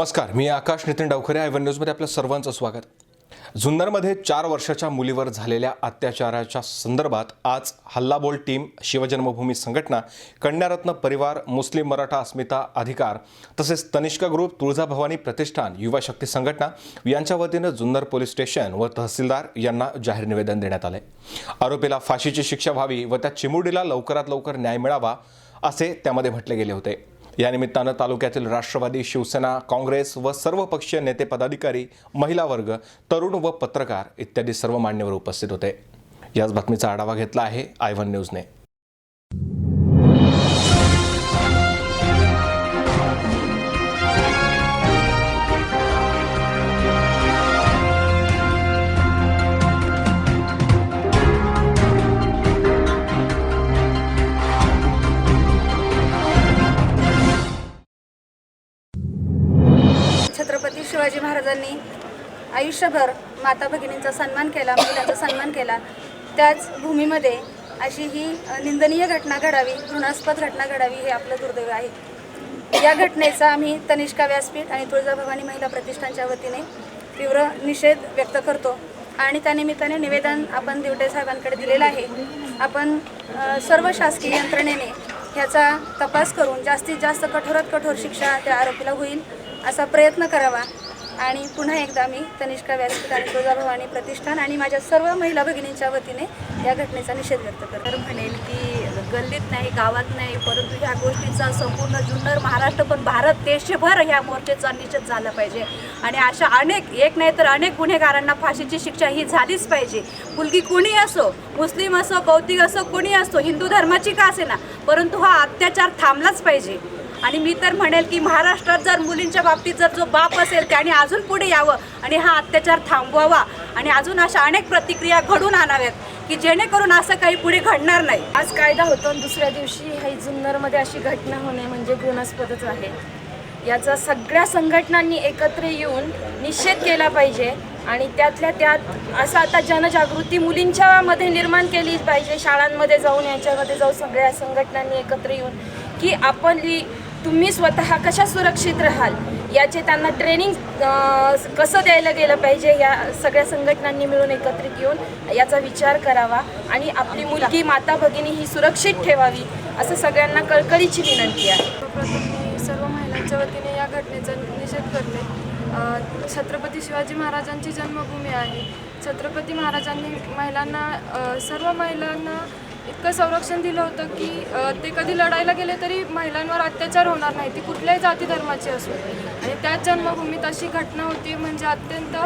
नमस्कार मी Akash Nitin Dawkhare I one न्यूजमध्ये आपलं सर्वांचं स्वागत. जुन्नरमध्ये चार वर्षाच्या मुलीवर झालेल्या अत्याचाराच्या संदर्भात आज हल्लाबोल टीम शिवजन्मभूमी संघटना कन्यारत्न परिवार मुस्लिम मराठा अस्मिता अधिकार तसेच तनिष्का ग्रुप तुळजाभवानी प्रतिष्ठान युवा शक्ती संघटना यांच्या वतीनं जुन्नर पोलीस स्टेशन व तहसीलदार यांना जाहीर निवेदन देण्यात आले आरोपीला फाशीची शिक्षा व्हावी व त्या चिमुरडीला लवकरात लवकर न्याय मिळावा असे त्यामध्ये म्हटले गेले होते. या निमित्तानं तालुक्यातील राष्ट्रवादी शिवसेना काँग्रेस व सर्व पक्षीय नेते पदाधिकारी महिला वर्ग तरुण व पत्रकार इत्यादी सर्व मान्यवर उपस्थित होते. याच बातमीचा आढावा घेतला आहे आय वन न्यूजने. आयुष्यभर माता भगिनींचा सन्मान केला महिलांचा सन्मान केला. त्याच भूमीमध्ये अशी ही निंदनीय घटना घडावी घृणास्पद घटना घडावी हे आपलं दुर्दैव आहे. या घटनेचा आम्ही तनिष्का व्यासपीठ आणि तुळजाभवानी महिला प्रतिष्ठानच्या वतीने तीव्र निषेध व्यक्त करतो आणि त्यानिमित्ताने निवेदन आपण दिवटे साहेबांकडे दिलेलं आहे. आपण सर्व शासकीय यंत्रणेने ह्याचा तपास करून जास्तीत जास्त कठोरात कठोर शिक्षा त्या आरोपीला होईल असा प्रयत्न करावा. आणि पुन्हा एकदा मी तनिष्का व्यासपीठ आणि तुळजाभवानी प्रतिष्ठान आणि माझ्या सर्व महिला भगिनींच्या वतीने या घटनेचा निषेध व्यक्त करतो. तर म्हणेल की गल्लीत नाही गावात नाही परंतु ह्या गोष्टीचा संपूर्ण जुन्नर महाराष्ट्र पण भारत देशभर ह्या मोर्चेचा निषेध झाला पाहिजे. आणि अशा अनेक एक नाही तर अनेक गुन्हेगारांना फाशीची शिक्षा ही झालीच पाहिजे. मुलगी कोणी असो मुस्लिम असो बौद्धिक असो कोणी असो हिंदू धर्माची का असे ना परंतु हा अत्याचार थांबलाच पाहिजे. आणि मी तर म्हणेल की महाराष्ट्रात जर मुलींच्या बाबतीत जर जो बाप असेल त्याने अजून पुढे यावं आणि हा अत्याचार थांबवावा आणि अजून अशा अनेक प्रतिक्रिया घडून आणाव्यात की जेणेकरून असं काही पुढे घडणार नाही. आज कायदा होतो आणि दुसऱ्या दिवशी ही जुन्नरमध्ये अशी घटना होणे म्हणजे घृणास्पदच आहे. याचा सगळ्या संघटनांनी एकत्र येऊन निषेध केला पाहिजे आणि त्यातल्या त्यात असं आता जनजागृती मुलींच्यामध्ये निर्माण केली पाहिजे. शाळांमध्ये जाऊन याच्यामध्ये जाऊन सगळ्या संघटनांनी एकत्र येऊन की आपली तुम्ही स्वतः कशा सुरक्षित राहाल? याचे त्यांना ट्रेनिंग कसं द्यायला गेलं पाहिजे? या सगळ्या संघटनांनी मिळून एकत्रित येऊन याचा विचार करावा आणि आपली मुलगी माता भगिनी ही सुरक्षित ठेवावी असं सगळ्यांना कळकळीची विनंती आहे. सर्व महिलांच्या वतीने या घटनेचा निषेध करते. छत्रपती शिवाजी महाराजांची जन्मभूमी आहे. छत्रपती महाराजांनी महिलांना सर्व महिलांना इतकं संरक्षण दिलं होतं की ते कधी लढायला गेले तरी महिलांवर अत्याचार होणार नाही. ती कुठल्याही जाती धर्माची असो आणि त्याच जन्मभूमीत अशी घटना होती म्हणजे अत्यंत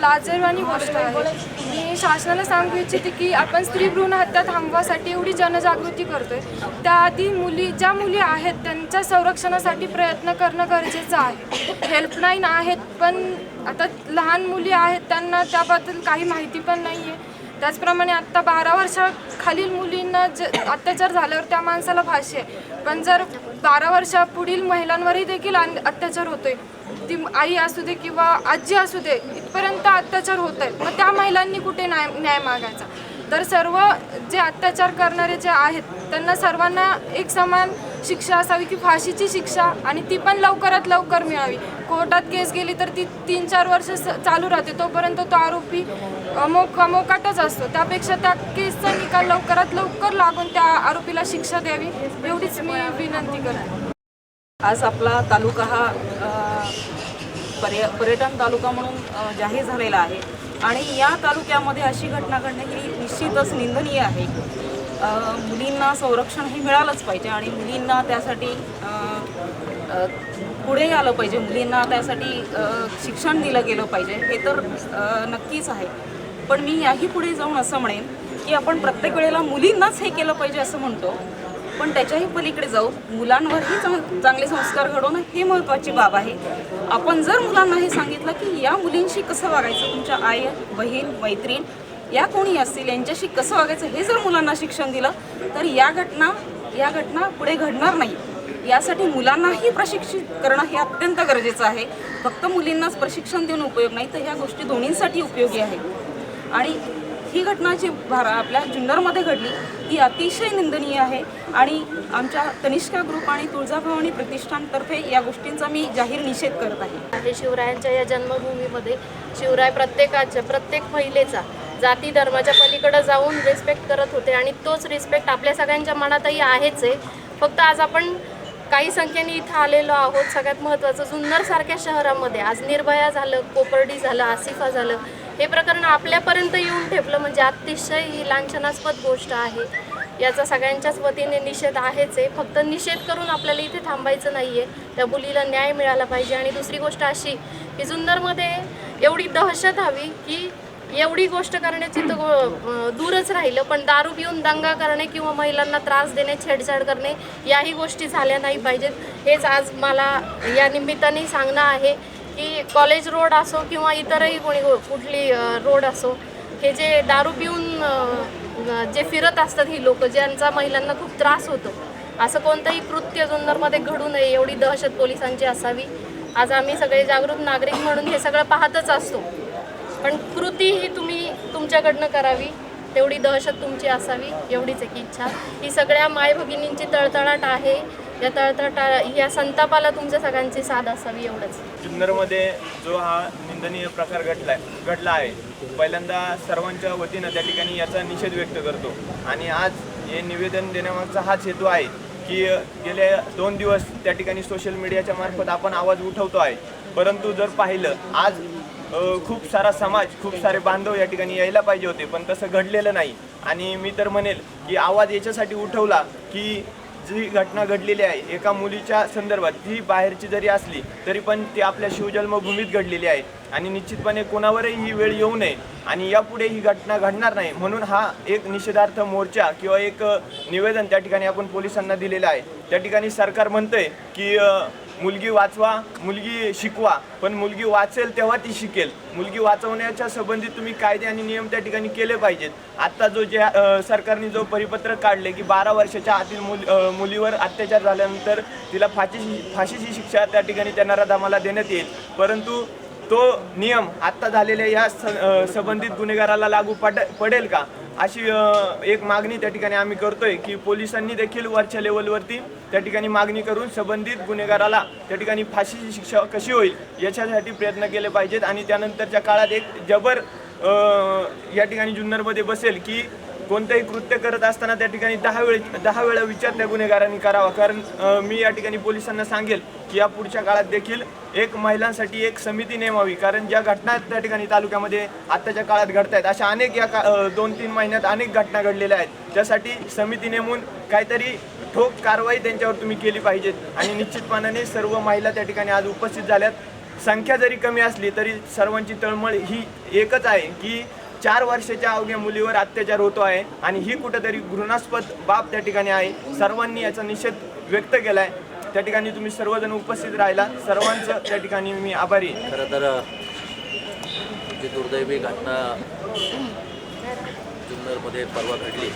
लाजरवाणी गोष्ट आहे. मी शासनाला सांगू इच्छिते की आपण स्त्री भ्रूण हत्या थांबवासाठी एवढी जनजागृती करतोय. त्याआधी मुली ज्या मुली आहेत त्यांच्या संरक्षणासाठी प्रयत्न करणं गरजेचं आहे. हेल्पलाईन आहेत पण आता लहान मुली आहेत त्यांना त्याबद्दल काही माहिती पण नाही आहे त्याचप्रमाणे आत्ता बारा वर्षाखालील मुलींना ज अत्याचार झाल्यावर त्या माणसाला फाशी आहे. पण जर बारा वर्षापुढील महिलांवरही देखील अन- अत्याचार होतोय ती आई असू दे किंवा आजी असू दे इथपर्यंत अत्याचार होत आहेत मग त्या महिलांनी कुठे न्याय न्याय मागायचा? तर सर्व जे अत्याचार करणारे जे आहेत त्यांना सर्वांना एक समान शिक्षा असावी की फाशीची शिक्षा आणि ती पण लवकरात लवकर मिळावी. कोर्टात केस गेली तर ती तीन चार वर्ष स- चालू राहते. तोपर्यंत तो आरोपी अमोक अमोकाटच असतो. त्यापेक्षा त्या केसचा निकाल लवकरात लवकर लागून त्या आरोपीला शिक्षा द्यावी एवढीच मी विनंती करते. आज आपला तालुका हा पर्य पर्यटन तालुका म्हणून जाहीर झालेला आहे. आणि या तालुक्यामध्ये अशी घटना घडणे ही निश्चितच निंदनीय आहे. मुलींना संरक्षण हे मिळालंच पाहिजे आणि मुलींना त्यासाठी पुढे आलं पाहिजे. मुलींना त्यासाठी शिक्षण दिलं गेलं पाहिजे. हे तर नक्कीच आहे. पण मी याही पुढे जाऊन असं म्हणेन की आपण प्रत्येक वेळेला मुलींनाच हे केलं पाहिजे असं म्हणतो. पण त्याच्याही पलीकडे जाऊ. मुलांवरही चांग चांगले संस्कार घडवणं हे महत्त्वाची बाब आहे. आपण जर मुलांना हे सांगितलं की या मुलींशी कसं वागायचं? तुमच्या आई बहीण मैत्रीण या कोणी असतील? यांच्याशी कसं वागायचं? हे जर मुलांना शिक्षण दिलं तर या घटना या घटना पुढे घडणार नाही. यासाठी मुलांनाही प्रशिक्षित करणं हे अत्यंत गरजेचं आहे. फक्त मुलींनाच प्रशिक्षण देऊन उपयोग नाही तर ह्या गोष्टी दोन्हींसाठी उपयोगी आहे. आणि ही घटना जी भारा आपल्या जुन्नरमध्ये घडली ही अतिशय निंदनीय आहे. आणि आमच्या तनिष्का ग्रुप आणि तुळजाभवानी प्रतिष्ठानतर्फे या गोष्टींचा मी जाहीर निषेध करत आहे. आहे शिवरायांच्या या जन्मभूमीमध्ये शिवराय प्रत्येकाच्या प्रत्येक महिलेचा जाती धर्माच्या पलीकडे जाऊन रिस्पेक्ट करत होते आणि तोच रिस्पेक्ट आपल्या सगळ्यांच्या मनातही आहेच आहे. फक्त आज आपण काही संख्येने इथं आलेलो आहोत. सगळ्यात महत्त्वाचं जुन्नरसारख्या शहरामध्ये आज निर्भया झालं कोपर्डी झालं आसिफा झालं हे प्रकरण आपल्यापर्यंत येऊन ठेपलं म्हणजे अतिशय ही लांछनास्पद गोष्ट आहे. याचा सगळ्यांच्याच वतीने निषेध आहेच आहे. फक्त निषेध करून आपल्याला इथे थांबायचं नाही आहे त्या मुलीला न्याय मिळाला पाहिजे. आणि दुसरी गोष्ट अशी की जुन्नरमध्ये एवढी दहशत हवी की एवढी गोष्ट करण्याची तर दूरच राहिलं. पण दारू पिऊन दंगा करणे किंवा महिलांना त्रास देणे छेडछाड करणे याही गोष्टी झाल्या नाही पाहिजेत. हेच आज मला या निमित्ताने सांगणं आहे. की कॉलेज रोड असो किंवा इतरही कोणी गो- कुठली रोड असो हे जे दारू पिऊन जे फिरत असतात ही लोक ज्यांचा महिलांना खूप त्रास होतो असं कोणतंही कृत्य जुन्नरमध्ये घडू नये एवढी दहशत पोलिसांची असावी. आज आम्ही सगळे जागृत नागरिक म्हणून हे सगळं पाहतच असतो. पण कृती ही तुम्ही तुमच्याकडनं करावी. तेवढी दहशत तुमची असावी एवढीच एक इच्छा. ही सगळ्या माय भगिनींची तळतळाट आहे. या तळतळा या संतापाला तुमच्या सगळ्यांची साथ असावी एवढंच. जुन्नरमध्ये जो हा निंदनीय प्रकार घडलाय घडला आहे पहिल्यांदा सर्वांच्या वतीनं त्या ठिकाणी याचा निषेध व्यक्त करतो. आणि आज हे निवेदन देण्यामागचा हाच हेतू आहे की गेले दोन दिवस त्या ठिकाणी सोशल मीडियाच्या मार्फत आपण आवाज उठवतो आहे. परंतु जर पाहिलं आज खूप सारा समाज खूप सारे बांधव या ठिकाणी यायला पाहिजे होते पण तसं घडलेलं नाही. आणि मी तर म्हणेल की आवाज याच्यासाठी उठवला की जी घटना घडलेली आहे एका मुलीच्या संदर्भात जी बाहेरची जरी असली तरी पण ती आपल्या शिवजन्मभूमीत घडलेली आहे. आणि निश्चितपणे कोणावरही ही वेळ येऊ नये आणि यापुढे ही घटना घडणार नाही म्हणून हा एक निषेधार्थ मोर्चा किंवा एक निवेदन त्या ठिकाणी आपण पोलिसांना दिलेलं आहे. त्या ठिकाणी सरकार म्हणतंय की मुलगी वाचवा मुलगी शिकवा पण मुलगी वाचेल तेव्हा ती शिकेल. मुलगी वाचवण्याच्या संबंधित तुम्ही कायदे आणि नियम त्या ठिकाणी केले पाहिजेत. आत्ता जो जे सरकारने जो परिपत्रक काढले की बारा वर्षाच्या आतील मुल मुलीवर अत्याचार झाल्यानंतर तिला फाशीची फाशीची शिक्षा त्या ठिकाणी त्यांना रदामाला देण्यात येईल. परंतु तो नियम आत्ता झालेल्या या संबंधित गुन्हेगाराला लागू पड पडेल का? अशी एक मागणी त्या ठिकाणी आम्ही करतोय की पोलिसांनी देखील वरच्या लेवलवरती त्या ठिकाणी मागणी करून संबंधित गुन्हेगाराला त्या ठिकाणी फाशीची शिक्षा कशी होईल याच्यासाठी प्रयत्न केले पाहिजेत. आणि त्यानंतरच्या काळात एक जबर या ठिकाणी जुन्नरमध्ये बसेल की कोणतंही कृत्य करत असताना त्या ठिकाणी दहा वेळ दहा वेळा विचार त्या गुन्हेगारांनी करावा. कारण मी या ठिकाणी पोलिसांना सांगेल की या पुढच्या काळात देखील एक महिलांसाठी एक समिती नेमावी. कारण ज्या घटना त्या ठिकाणी तालुक्यामध्ये आत्ताच्या काळात घडत आहेत अशा अनेक या का दोन तीन महिन्यात अनेक घटना घडलेल्या आहेत. त्यासाठी समिती नेमून काहीतरी ठोक कारवाई त्यांच्यावर तुम्ही केली पाहिजेत आणि निश्चितपणाने सर्व महिला त्या ठिकाणी आज उपस्थित झाल्यात. संख्या जरी कमी असली तरी सर्वांची तळमळ ही एकच आहे की चार वर्षाच्या अवघ्या मुलीवर अत्याचार होतो आहे आणि ही कुठेतरी घृणास्पद बाब त्या ठिकाणी आहे. सर्वांनी याचा निषेध व्यक्त केला आहे त्या ठिकाणी तुम्ही सर्वजण उपस्थित राहिला. सर्वांचं त्या ठिकाणी मी आभारी खरं तर जी दुर्दैवी घटना जुन्नरमध्ये परवा घडली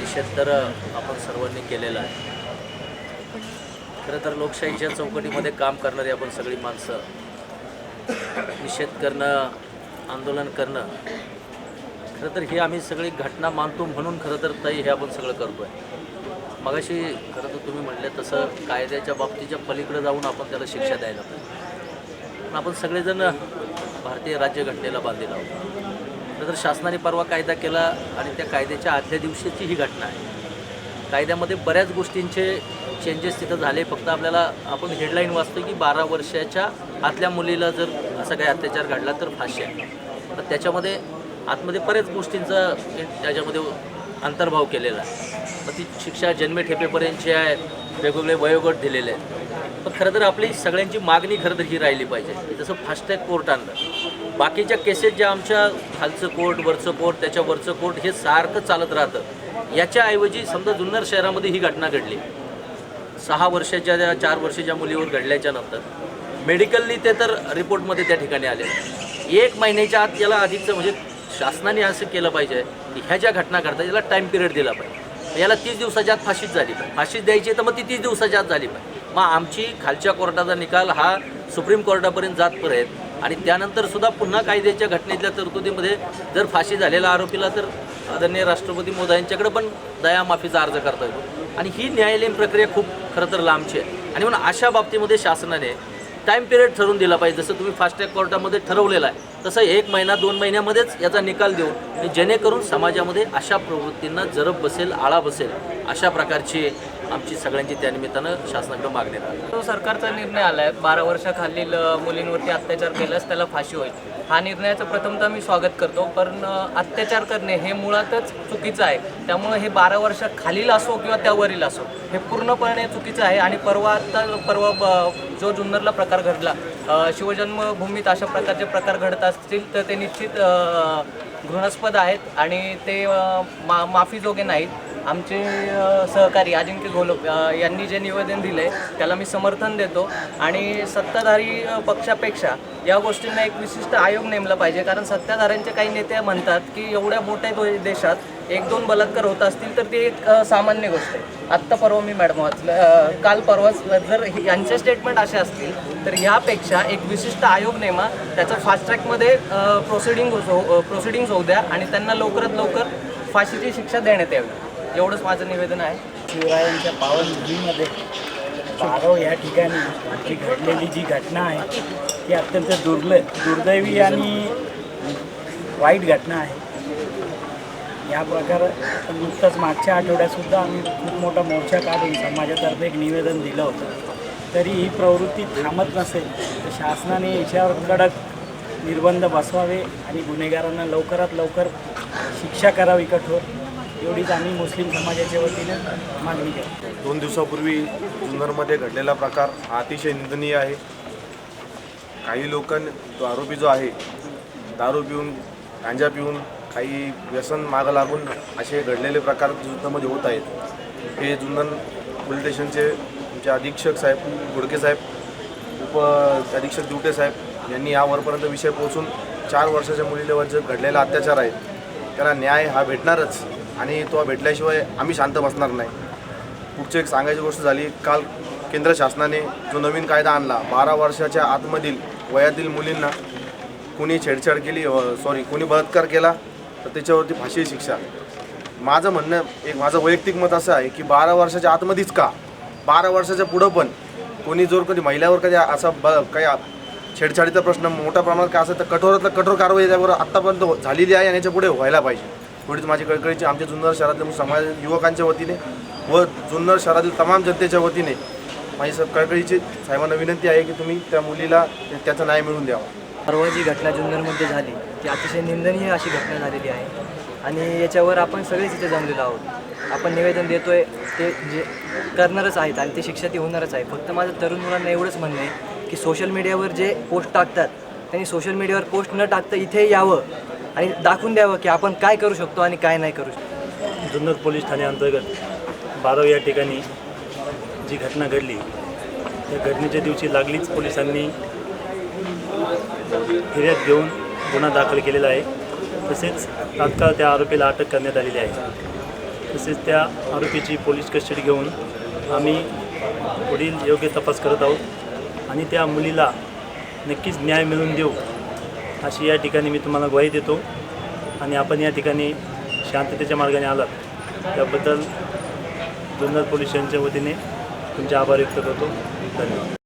निषेध तर आपण सर्वांनी केलेला आहे. खरं तर लोकशाहीच्या चौकटीमध्ये काम करणारी आपण सगळी माणसं निषेध करणं आंदोलन करणं खरं तर ही आम्ही सगळी घटना मानतो म्हणून खरं तर ताई हे आपण सगळं करतो आहे मगाशी खरं तर तुम्ही म्हणले तसं कायद्याच्या बाबतीच्या पलीकडे जाऊन आपण त्याला शिक्षा द्यायला पाहिजे. पण आपण सगळेजण भारतीय राज्यघटनेला बांधील आहोत. खरं तर शासनाने परवा कायदा केला आणि त्या कायद्याच्या आदल्या दिवशीची ही घटना आहे. कायद्यामध्ये बऱ्याच गोष्टींचे चेंजेस तिथं झाले. फक्त आपल्याला आपण हेडलाईन वाचतो की बारा वर्षाच्या आतल्या मुलीला जर असा काही अत्याचार घडला तर फाशी आहे. तर त्याच्यामध्ये आतमध्ये बऱ्याच गोष्टींचा त्याच्यामध्ये अंतर्भाव केलेला आहे. मग ती शिक्षा जन्मठेपेपर्यंतची आहे वेगवेगळे वयोगट दिलेले आहेत. पण खरं तर आपली सगळ्यांची मागणी खरं तर ही राहिली पाहिजे. जसं फास्टॅग कोर्ट आणलं. बाकीच्या केसेस ज्या आमच्या खालचं कोर्ट वरचं कोर्ट त्याच्या वरचं कोर्ट हे सारखं चालत राहतं. याच्याऐवजी समजा जुन्नर शहरामध्ये ही घटना घडली. सहा वर्षाच्या ज्या चार वर्षाच्या मुलीवर घडल्याच्या नंतर मेडिकलनी ते तर रिपोर्टमध्ये त्या ठिकाणी आले. एक महिन्याच्या आत याला अधिकचं म्हणजे शासनाने असं केलं पाहिजे की ह्या ज्या घटना घडतात याला टाईम पिरियड दिला पाहिजे. याला तीस दिवसाच्या आत फाशीच झाली पाहिजे. फाशीच द्यायची तर मग ती तीस दिवसाच्या आत झाली पाहिजे. मग आमची खालच्या कोर्टाचा निकाल हा सुप्रीम कोर्टापर्यंत जातपर्यंत आणि त्यानंतर सुद्धा पुन्हा कायद्याच्या घटनेतल्या तरतुदीमध्ये जर फाशी झालेला आरोपीला तर आदरणीय राष्ट्रपती मोदयांच्याकडे पण दयामाफीचा अर्ज करता येतो. आणि ही न्यायालयीन प्रक्रिया खूप खरं तर लांबची आहे. आणि म्हणून अशा बाबतीमध्ये शासनाने टाईम पिरियड ठरवून दिला पाहिजे. जसं तुम्ही फास्टॅग कोर्टामध्ये ठरवलेलं आहे तसं एक महिना दोन महिन्यामध्येच याचा निकाल देऊन आणि जेणेकरून समाजामध्ये अशा प्रवृत्तींना जरब बसेल आळा बसेल अशा प्रकारची आमची सगळ्यांची त्यानिमित्तानं शासनाकडे मागणी राहते. तो सरकारचा निर्णय आला आहे बारा वर्षाखालील मुलींवरती अत्याचार केल्यास त्याला फाशी होईल. हा निर्णयाचं प्रथमतः मी स्वागत करतो. पण अत्याचार करणे हे मुळातच चुकीचं आहे. त्यामुळे हे बारा वर्षाखालील असो किंवा त्यावरील असो हे पूर्णपणे चुकीचं आहे. आणि परवा आता परवा ब- जो जुन्नरला प्रकार घडला शिवजन्मभूमीत अशा प्रकारचे प्रकार घडत असतील तर ते निश्चित घृणास्पद आहेत. आणि ते मा माफीजोगे नाहीत. आमचे सहकारी अजिंक्य घोलप यांनी जे निवेदन दिले त्याला मी समर्थन देतो. आणि सत्ताधारी पक्षापेक्षा या गोष्टींना एक विशिष्ट आयोग नेमला पाहिजे. कारण सत्ताधाऱ्यांचे काही नेते म्हणतात की एवढ्या मोठ्या देशात एक दोन बलात्कार होत असतील तर ती एक सामान्य गोष्ट आहे. आत्ता परवा मी मॅडम वाचलं काल परवाच जर यांचे स्टेटमेंट असे असतील तर ह्यापेक्षा एक विशिष्ट आयोग नेमा. त्याचं फास्ट्रॅकमध्ये प्रोसिडिंग प्रोसिडिंग्स होऊ द्या आणि त्यांना लवकरात लवकर फाशीची शिक्षा देण्यात यावी. एवढंच माझं निवेदन आहे. शिवरायांच्या पावनभूमीमध्ये बारव या ठिकाणी जी घडलेली जी घटना आहे ती अत्यंत दुर्ल दुर्दैवी आणि वाईट घटना आहे. या प्रकार नुकतंच मागच्या आठवड्यातसुद्धा आम्ही खूप मोठा मोर्चा काढून समाजातर्फे एक निवेदन दिलं होतं. तरी ही प्रवृत्ती थांबत नसेल तर शासनाने याच्यावर कडक निर्बंध बसवावे आणि गुन्हेगारांना लवकरात लवकर शिक्षा करावी कठोर. एवढीच आम्ही मुस्लिम समाजाच्या वतीने मागणी करतो दोन दिवसापूर्वी जुन्नरमध्ये घडलेला प्रकार हा अतिशय निंदनीय आहे. काही लोकांनी तो आरोपी जो आहे दारू पिऊन गांजा पिऊन काही व्यसन मागं लागून असे घडलेले प्रकार जुन्नरमध्ये होत आहेत. हे जुन्नर पोलीस स्टेशनचे आमचे अधीक्षक साहेब गुडके साहेब उप अधीक्षक दिवटे साहेब यांनी यावरपर्यंत विषय पोहोचून चार वर्षाच्या मुलीवर जे घडलेला अत्याचार आहे. त्याला न्याय हा भेटणारच. आणि तो भेटल्याशिवाय आम्ही शांत बसणार नाही. पुढची एक सांगायची गोष्ट झाली काल केंद्र शासनाने जो नवीन कायदा आणला बारा वर्षाच्या आतमधील वयातील मुलींना कोणी छेडछाड केली सॉरी कोणी बलात्कार केला तर त्याच्यावरती फाशी शिक्षा. माझं म्हणणं एक माझं वैयक्तिक मत असं आहे की बारा वर्षाच्या आतमध्येच का? बारा वर्षाच्या पुढं पण कोणी जर कधी महिलावर कधी असा ब काही छेडछाडीचा प्रश्न मोठ्या प्रमाणात काय असेल तर कठोरातलं कठोर कारवाई त्यावर आत्तापर्यंत झालेली आहे आणि याच्यापुढे व्हायला पाहिजे. एवढीच माझी कळकळीची आमच्या जुन्नर शहरातील समाज युवकांच्या वतीने व जुन्नर शहरातील तमाम जनतेच्या वतीने माझी स कळकळीची साहेबांना विनंती आहे की तुम्ही त्या मुलीला त्याचा न्याय मिळवून द्यावा. परवा जी घटना जुन्नरमध्ये झाली ती अतिशय निंदनीय अशी घटना झालेली आहे. आणि याच्यावर आपण सगळेच इथे जमलेलो आहोत. आपण निवेदन देतोय ते जे करणारच आहेत आणि ते शिक्षा ती होणारच आहे. फक्त माझं तरुण मुलांना एवढंच म्हणणं आहे की सोशल मीडियावर जे पोस्ट टाकतात त्यांनी सोशल मीडियावर पोस्ट न टाकता इथे यावं. आणि दाखवून द्यावं की आपण काय करू शकतो आणि काय नाही करू शकतो. जुन्नर पोलीस ठाण्याअंतर्गत बारव या ठिकाणी जी घटना घडली त्या घटनेच्या दिवशी लागलीच पोलिसांनी फिर्याद घेऊन गुन्हा दाखल केलेला आहे. तसेच तात्काळ त्या आरोपीला अटक करण्यात आलेली आहे. तसेच त्या आरोपीची पोलीस कस्टडी घेऊन आम्ही पुढील योग्य तपास करत आहोत आणि त्या मुलीला नक्कीच न्याय मिळवून देऊ. अशी या ठिकाणी मी तुम्हाला ग्वाही देतो. आणि आपण या ठिकाणी शांततेच्या मार्गाने आलात. त्याबद्दल जुन्नर पोलीस वतीने तुमचे आभार व्यक्त करतो. धन्यवाद.